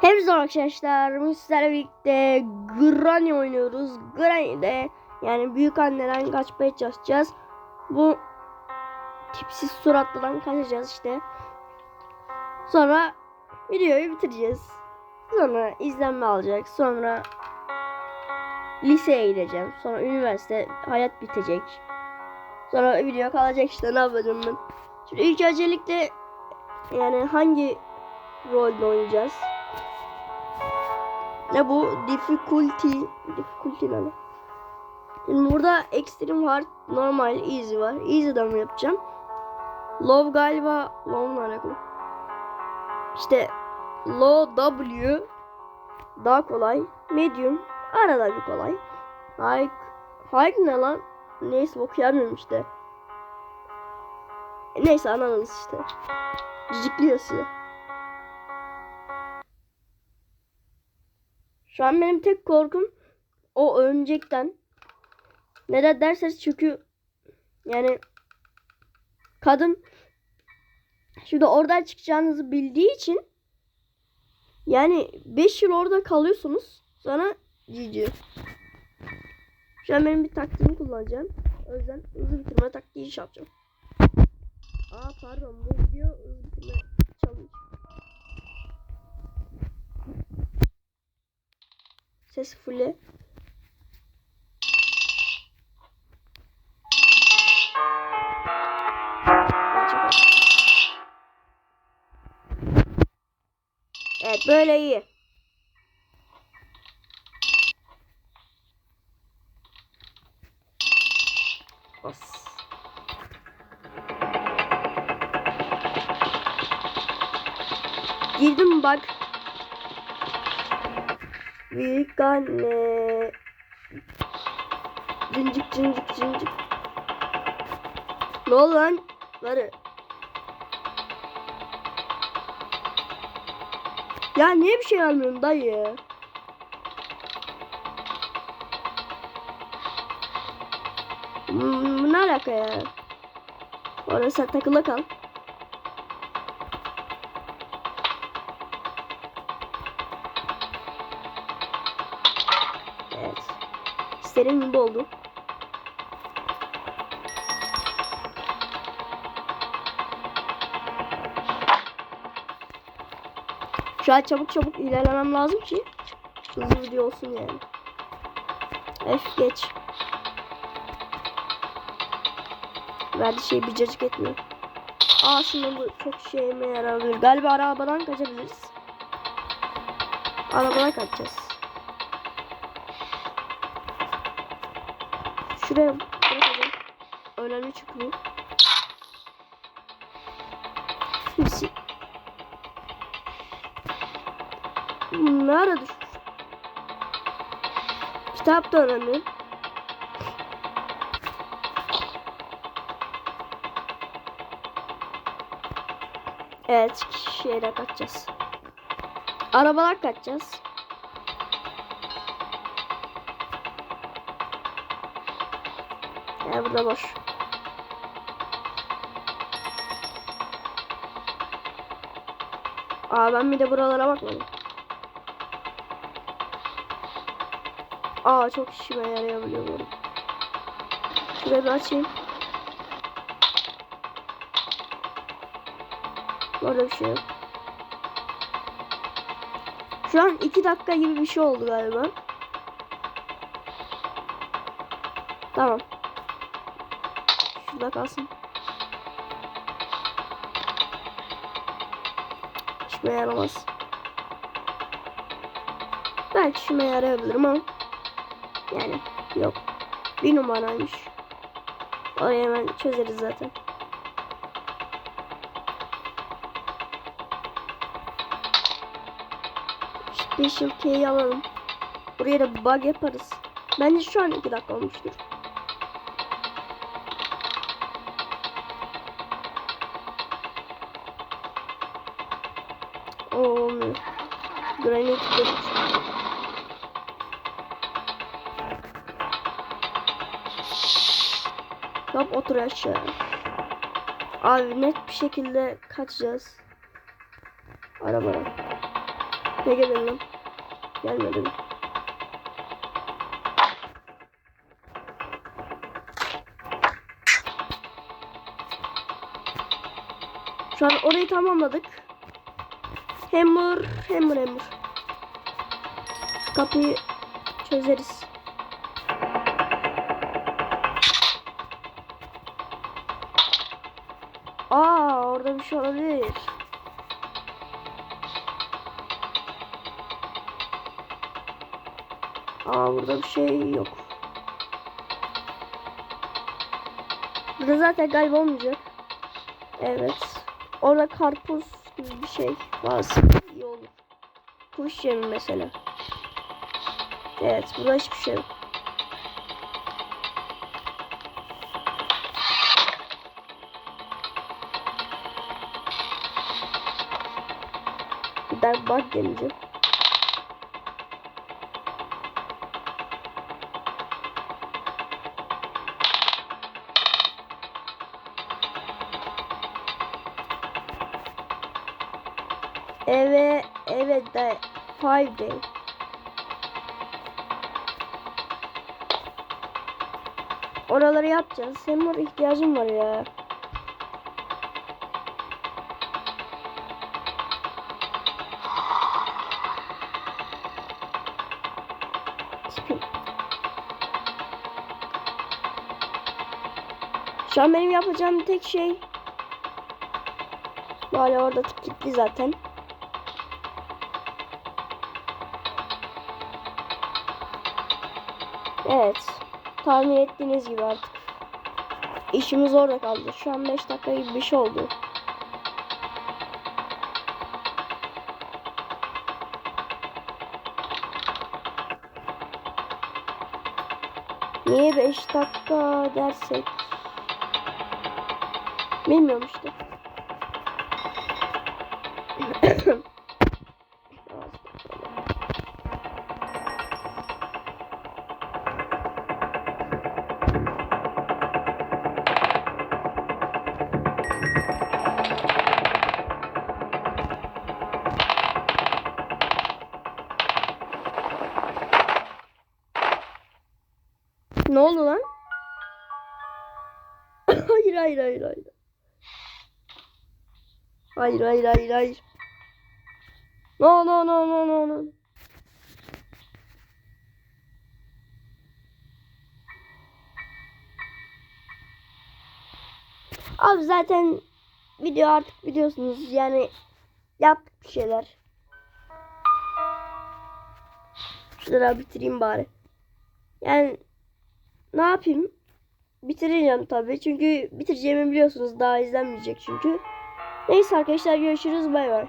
Hepinize arkadaşlar. Bugün sizlerle birlikte Granny oynuyoruz. Granny'de yani büyük anneden kaçmaya çalışacağız. Bu tipsiz suratlıdan kaçacağız işte. Sonra videoyu bitireceğiz. Sonra izlenme alacak. Sonra liseye gideceğim. Sonra üniversite hayat bitecek. Sonra video kalacak işte ne yapacağım ben. Şimdi ilk öncelikle yani hangi rolde oynayacağız? Ne bu? Difficulty. Difficulty ne? Şimdi burada extreme hard, normal, easy var. Easy'den mi yapacağım? Low galiba low'la alakalı. İşte low W daha kolay. Medium arada bir kolay. High high ne lan? Neyse okuyamıyorum işte. Neyse anladınız işte. Cicikliyor size. Şu an benim tek korkum o örümcekten. Neden derseniz çünkü yani kadın şimdi oradan çıkacağınızı bildiği için yani 5 yıl orada kalıyorsunuz. Sonra GG. Şu an benim bir taktiğimi kullanacağım. O yüzden hızlı bitirme taktiği iş yapacağım. Aa pardon bu video hızlı bitirme Ses fulle. Evet böyle iyi. Bas. Girdim bak. Büyük anne. Cincik cincik cincik. Ne oldu lan?Ları. Ya niye bir şey almıyorsun dayı? Hmm, ne alaka ya? Orada sen takıla kal. İstediğim gibi oldu. Şu an çabuk çabuk ilerlemem lazım ki hızlı video olsun yani. F geç. Verdiği şey bir cacık etmiyor. Aa aslında bu çok şeyime yarabilir. Galiba arabadan kaçabiliriz. Arabadan kaçacağız. Şuraya bırakacağım. Önemli çıkmıyor. Hepsi. Nerede düşmüş? Kitap da önemli. Evet, şeyle kaçacağız. Arabalar kaçacağız. Ya burada boş. Aa ben bir de buralara bakmadım. Aa çok işime yarayabiliyor bu. Şurayı bir açayım. Orada bir şey yok. Şu an iki dakika gibi bir şey oldu galiba. Tamam. Şurada kalsın. İşime yaramaz. Belki işime yarayabilirim ama yani yok. Bir numaraymış. Orayı hemen çözeriz zaten. Special K'yi alalım. Buraya da bug yaparız. Bence şu an 2 dakika olmuştur. Oo, olmuyor. Dedik. Hop otur aşağı. Abi net bir şekilde kaçacağız. Arabaya. Ne geldin lan? Gelmedi mi? Şu an orayı tamamladık. Hammer, hammer, hammer. Kapıyı çözeriz. Aa orada bir şey olabilir. Aa burada bir şey yok. Burada zaten galiba olmayacak. Evet. Orada karpuz gibi bir şey varsa iyi olur. Kuş yemi mesela. Evet burada hiçbir şey yok. Bir daha bak deneyeceğim. Evet, evet de five day. Oraları yapacağız. Senin oraya ihtiyacın var ya. Şu an benim yapacağım tek şey Hala orada kilitli zaten. Evet. Tahmin ettiğiniz gibi artık. İşimiz orada kaldı. Şu an 5 dakika gibi bir şey oldu. Niye 5 dakika dersek? Bilmiyorum işte. Ne oldu lan? hayır hayır hayır hayır. Hayır hayır hayır hayır. No no no no no no. Abi zaten video artık biliyorsunuz yani yaptık bir şeyler. Şunları bitireyim bari. Yani ne yapayım? Bitireceğim tabii. Çünkü bitireceğimi biliyorsunuz. Daha izlenmeyecek çünkü. Neyse arkadaşlar görüşürüz. Bay bay.